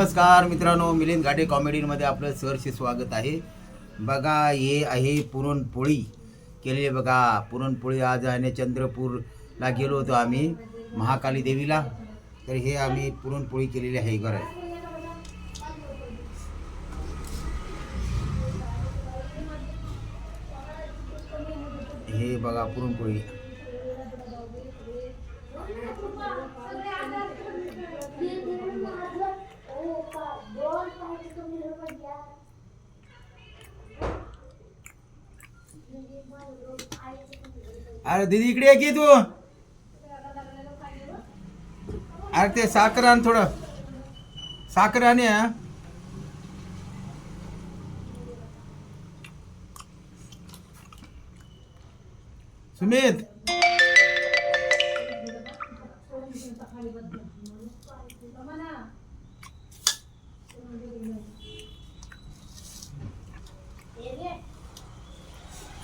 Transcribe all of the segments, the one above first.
नमस्कार मित्रांनो मिलिंद घाटे कॉमेडीमध्ये आपलं सहर्ष स्वागत आहे. बघा हे आहे पुरणपोळी केलेली बघा. पुरणपोळी आज आहे चंद्रपूरला गेलो होतो आम्ही महाकाली देवीला. तर हे आम्ही पुरणपोळी केलेली आहे घर हे बघा पुरणपोळी. अरे दीदी इकडे ये की तू? अरे ते साखर आण थोडं. साखर आणि सुमित.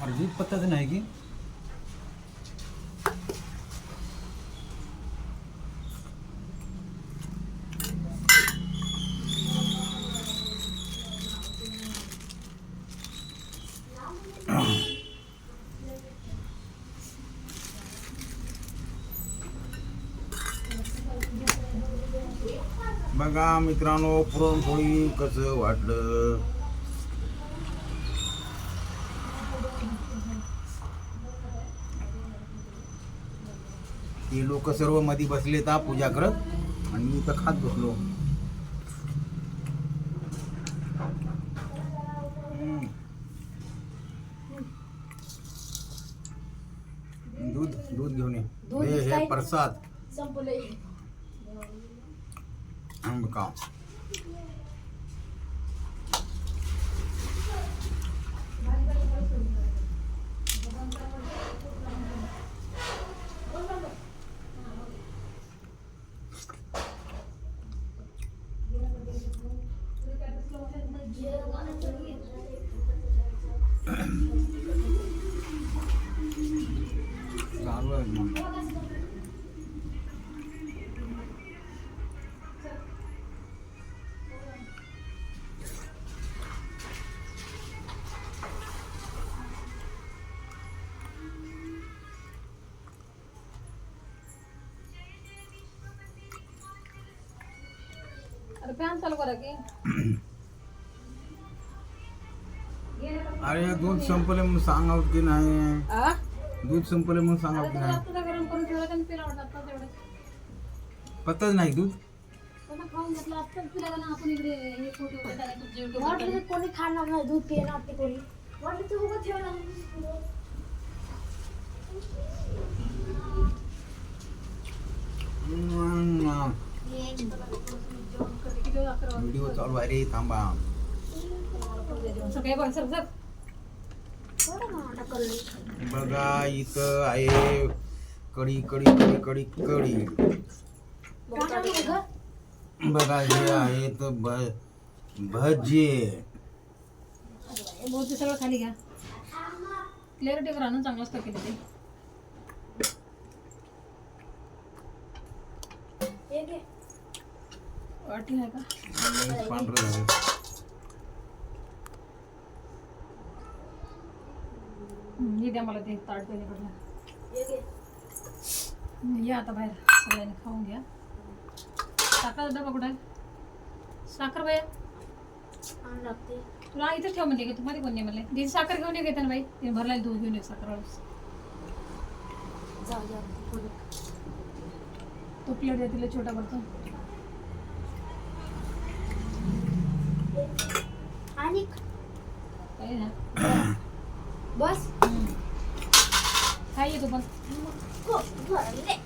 अरे पत्ता पत्ताच नाही की. बघा मित्रांनो पुरणपोळी कसं वाटलं ते लोक सर्वमध्ये बसले ता पूजा करत आणि मी इथं खात बसलो. दूध दूध घेऊन ये हे? प्रसाद संपलंय आंबका चालू आहे फॅन चालू करा की. अरे दूध संपले म्हणून सांगाव की नाही. आ? दूध संपले म्हणून सांगाव की तुम्ही नाही. आत्ता गरम करून ठेवलं आणि पिला वाटत आता तेवढं. पत्ताच नाही दूध? खाऊन घेतलं आत्ताच पिला का ना आपण इकडे हे फोटो वगैरे टाकायचे, तुमचे YouTube वर वाटलं टाकायचे. तर कोणी खाणार नाही दूध पिणार ते कोणी. वाटलं तर उगाच ठेवणार? व्हिडिओ चालू आहे रे थांबा. बघ इथं आहे कडी कडी कडी कडी कडी. बघा हे आहेत भ- भजे. बहुत सगळं खाली घ्या. क्लिअरिटी करा ना चांगलं असतं केलं ते हे घे. वाटी आहे का? पांढरं झालं. हे द्या मला ते ताट या आता बाहेर. सगळ्यांनी खाऊन घ्या. साखर डबा कुठं आहे? साखर. तुला इथं ठेव म्हणजे की तुम्हाला कोण नाही म्हणले तिची साखर घेऊन ये घेते ना बाई. तिने भरला दूध घेऊन ये साखर. तो प्लेट द्या तिला छोटा भरतो आणि काही ना बस काय येतो पण हो, भरले.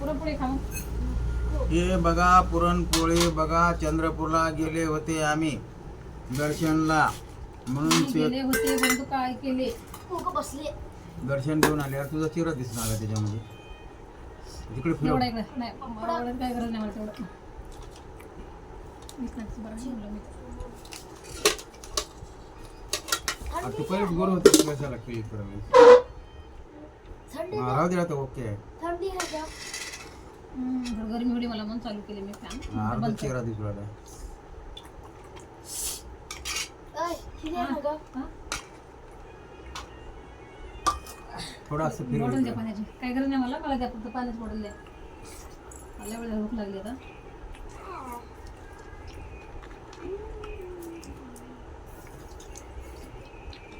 पुरणपोळी खाऊ हे बघा पुरणपोळी बघा चंद्रपूरला गेले होते आम्ही दर्शनला. म्हणून ते गेले होते काय केले? बसले. दर्शन घेऊन आले. अरे तुझा चेहरा दिसणार आहे त्याच्यामध्ये. तिकडे फिरव. एवढा इकडे. नाही एवढं काय गरज नाही मला तेवढं. बरं मी तू पहिले गोर होते कशाला क्लिक करावे थंडी राहू दे आता ओके आहे. थंडी आहे का? गरमी होती मला म्हणून चालू केले मी फॅन अर्धा बंद चेहरा दिसू लागला अय, किती आहे गं? हा? थोडं असं बॉटल द्या पाण्याची. काय गरज नाही मला मला द्या फक्त पाण्याची बॉटल द्या. मला वेळ भूक लागली आता.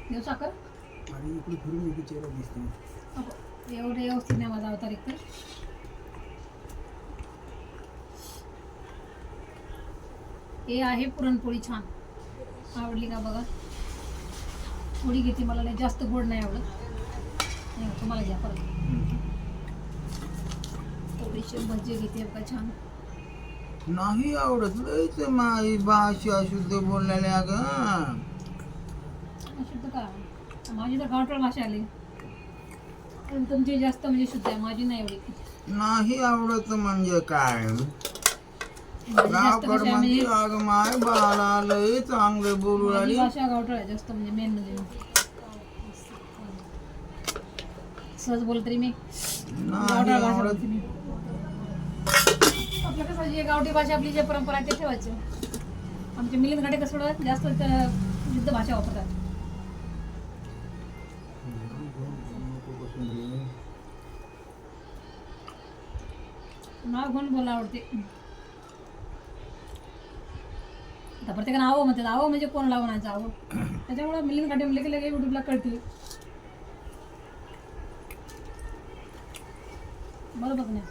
देऊ साखर? आणि इकडे फिरून इकडे चेहरा दिसतो. एवढं व्यवस्थित नाही माझा अवतार एक तर हे आहे पुरणपोळी छान. आवडली का बघा? थोडी घेते मला नाही जास्त गोड नाही आवडत. नाही, तुम्हाला घ्या परत. थोडीशी भजी घेते बघा छान. नाही आवडत लयच माई भाषा शुद्ध बोललेल्या ग शुद्ध का? माझी तर गावठळ भाषा आली. पण तुमची जास्त म्हणजे शुद्ध आहे माझी नाही एवढी नाही आवडत म्हणजे काय? माझी जास्त गावकड भाषा अग माय बाळा लय चांगले बोलू माझी राहिली. भाषा गावठळ आहे जास्त म्हणजे मेन म्हणजे. सहज बोल तरी मी गावठळ नाही भाषा आवडत बोलते मी. आपलं कसं जे गावठी भाषा आपली जी परंपरा आहे ते ठेवायचं. आमचे मिलिंद गाडे कसं जास्त युद्ध भाषा वापरतात. नाव घेऊन बोला आवडते? आता प्रत्येकानं आवं म्हणतात. आवं म्हणजे कोण लावण्याचं आवं? त्याच्यामुळे मिलिंद गाडी म्हणले की लगे युट्यूबला कळते बरोबर नाही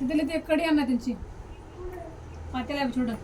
तिथे ते कडी आणणार त्यांची. पातेला आहे छोटं.